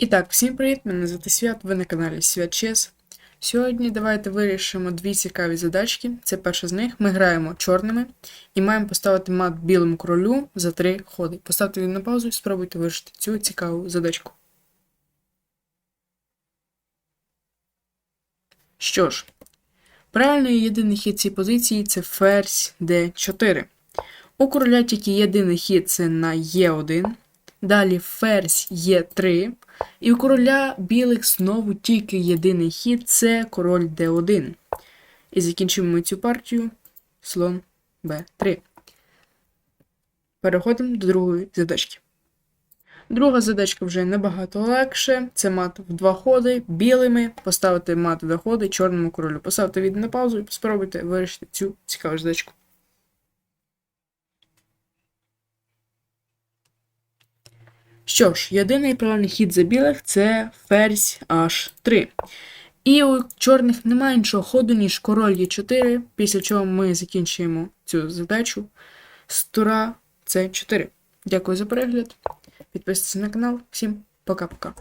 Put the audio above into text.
І всім привіт! Мене звати Свят, ви на каналі Свят Чес. Сьогодні давайте вирішимо дві цікаві задачки. Це перша з них. Ми граємо чорними і маємо поставити мат білому королю за три ходи. Поставте відео на паузу і спробуйте вирішити цю цікаву задачку. Що ж, правильний єдиний хід цієї позиції це ферзь d4. У короля тільки єдиний хід це на Е1. Далі ферзь Е3. І у короля білих знову тільки єдиний хід це король d1. І закінчимо ми цю партію слон b3. Переходимо до другої задачки. Друга задачка вже набагато легше. Це мат в два ходи, білими, поставити мат в два ходи, чорному королю. Поставте відео на паузу і спробуйте вирішити цю цікаву задачку. Що ж, єдиний правильний хід за білих це ферзь H3. І у чорних немає іншого ходу, ніж король Е4, після чого ми закінчуємо цю задачу з тура С4. Дякую за перегляд. Підписуйтесь на канал. Всім пока-пока.